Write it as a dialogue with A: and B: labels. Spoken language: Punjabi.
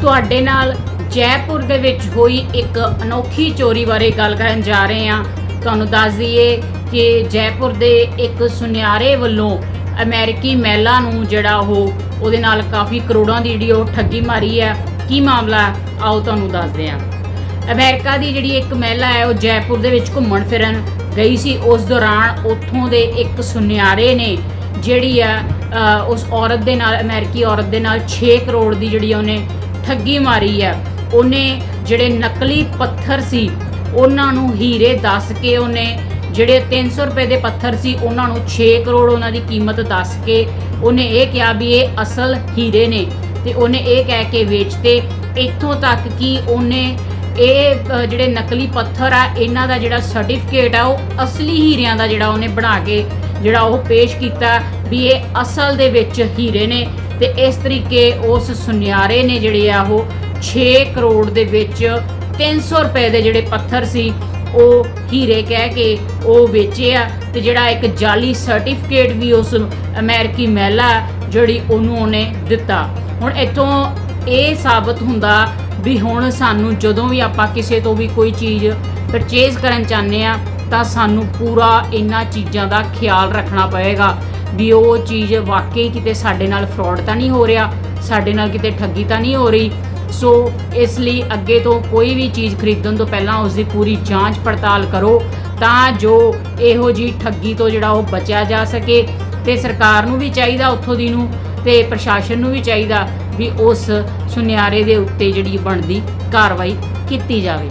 A: ਤੁਹਾਡੇ ਨਾਲ ਜੈਪੁਰ ਦੇ ਵਿੱਚ ਹੋਈ ਇੱਕ ਅਨੋਖੀ ਚੋਰੀ ਬਾਰੇ ਗੱਲ ਕਰਨ ਜਾ ਰਹੇ ਹਾਂ। ਤੁਹਾਨੂੰ ਦੱਸ ਦਈਏ ਕਿ ਜੈਪੁਰ ਦੇ ਇੱਕ ਸੁਨਿਆਰੇ ਵੱਲੋਂ ਅਮਰੀਕੀ ਮਹਿਲਾ ਨੂੰ ਜਿਹੜਾ ਉਹ ਉਹਦੇ ਨਾਲ ਕਾਫੀ ਕਰੋੜਾਂ ਦੀ ਜਿਹੜੀ ਉਹ ਠੱਗੀ ਮਾਰੀ ਹੈ। ਕੀ ਮਾਮਲਾ ਆਓ ਤੁਹਾਨੂੰ ਦੱਸਦੇ ਹਾਂ। ਅਮਰੀਕਾ ਦੀ ਜਿਹੜੀ ਇੱਕ ਮਹਿਲਾ ਹੈ, ਉਹ ਜੈਪੁਰ ਦੇ ਵਿੱਚ ਘੁੰਮਣ ਫਿਰਨ ਗਈ ਸੀ। ਉਸ ਦੌਰਾਨ ਉੱਥੋਂ ਦੇ ਇੱਕ ਸੁਨਿਆਰੇ ਨੇ ਜਿਹੜੀ ਆ ਉਸ ਔਰਤ ਦੇ ਨਾਲ, ਅਮਰੀਕੀ ਔਰਤ ਦੇ ਨਾਲ 6 ਕਰੋੜ ਦੀ ਜਿਹੜੀ ਉਹਨੇ ਠੱਗੀ ਮਾਰੀ ਹੈ। ਉਹਨੇ ਜਿਹੜੇ ਨਕਲੀ ਪੱਥਰ ਸੀ, ਉਹਨਾਂ ਨੂੰ ਹੀਰੇ ਦੱਸ ਕੇ ਉਹਨੇ ਜਿਹੜੇ 300 ਰੁਪਏ ਦੇ ਪੱਥਰ ਸੀ, ਉਹਨਾਂ ਨੂੰ 6 ਕਰੋੜ ਉਹਨਾਂ ਦੀ ਕੀਮਤ ਦੱਸ ਕੇ ਉਹਨੇ ਇਹ ਕਿਹਾ ਵੀ ਇਹ ਅਸਲ ਹੀਰੇ ਨੇ। ਤੇ ਉਹਨੇ ਇਹ ਕਹਿ ਕੇ ਵੇਚਤੇ। ਇੱਥੋਂ ਤੱਕ ਕਿ ਉਹਨੇ ਇਹ ਜਿਹੜੇ ਨਕਲੀ ਪੱਥਰ ਆ, ਇਹਨਾਂ ਦਾ ਜਿਹੜਾ ਸਰਟੀਫਿਕੇਟ ਆ, ਉਹ ਅਸਲੀ ਹੀਰਿਆਂ ਦਾ ਜਿਹੜਾ ਉਹਨੇ ਬਣਾ ਕੇ ਜਿਹੜਾ ਉਹ ਪੇਸ਼ ਕੀਤਾ ਵੀ ਇਹ ਅਸਲ ਦੇ ਵਿੱਚ ਹੀਰੇ ਨੇ। ਤੇ ਇਸ ਤਰੀਕੇ ਉਸ ਸੁਨਿਆਰੇ ਨੇ ਜਿਹੜੇ ਆ ਉਹ 6 ਕਰੋੜ ਦੇ ਵਿੱਚ 300 ਰੁਪਏ ਦੇ ਜਿਹੜੇ ਪੱਥਰ ਸੀ, ਉਹ ਹੀਰੇ ਕਹਿ ਕੇ ਉਹ ਵੇਚੇ ਆ ਤੇ ਜਿਹੜਾ ਇੱਕ ਜਾਲੀ ਸਰਟੀਫਿਕੇਟ ਵੀ ਉਸ ਅਮਰੀਕੀ ਮਹਿਲਾ ਜਿਹੜੀ ਉਹਨੂੰ ਉਹਨੇ ਦਿੱਤਾ। ਹੁਣ ਇੱਥੋਂ ਇਹ ਸਾਬਤ ਹੁੰਦਾ ਵੀ ਹੁਣ ਸਾਨੂੰ ਜਦੋਂ ਵੀ ਆਪਾਂ ਕਿਸੇ ਤੋਂ ਵੀ ਕੋਈ ਚੀਜ਼ ਪਰਚੇਜ਼ ਕਰਨ ਚਾਹੁੰਦੇ ਆ, ਤਾਂ ਸਾਨੂੰ ਪੂਰਾ ਇਹਨਾਂ ਚੀਜ਼ਾਂ ਦਾ ਖਿਆਲ ਰੱਖਣਾ ਪਏਗਾ। ਵੀ ਉਹ ਚੀਜ਼ ਵਾਕਈ ਕਿਤੇ ਸਾਡੇ ਨਾਲ ਫਰਾਡ ਤਾਂ ਨਹੀਂ ਹੋ ਰਿਹਾ, ਸਾਡੇ ਨਾਲ ਕਿਤੇ ਠੱਗੀ ਤਾਂ ਨਹੀਂ ਹੋ ਰਹੀ। ਸੋ ਇਸ ਲਈ ਅੱਗੇ ਤੋਂ ਕੋਈ ਵੀ ਚੀਜ਼ ਖਰੀਦਣ ਤੋਂ ਪਹਿਲਾਂ ਉਸ ਦੀ ਪੂਰੀ ਜਾਂਚ ਪੜਤਾਲ ਕਰੋ ਤਾਂ ਜੋ ਇਹੋ ਜੀ ਠੱਗੀ ਤੋਂ ਜਿਹੜਾ ਉਹ ਬਚਿਆ ਜਾ ਸਕੇ। ਤੇ ਸਰਕਾਰ ਨੂੰ ਵੀ ਚਾਹੀਦਾ ਉੱਥੋਂ ਦੀ ਨੂੰ ਤੇ ਪ੍ਰਸ਼ਾਸਨ ਨੂੰ ਵੀ ਚਾਹੀਦਾ ਵੀ ਉਸ ਸੁਨਿਆਰੇ ਦੇ ਉੱਤੇ ਜਿਹੜੀ ਬਣਦੀ ਕਾਰਵਾਈ ਕੀਤੀ ਜਾਵੇ।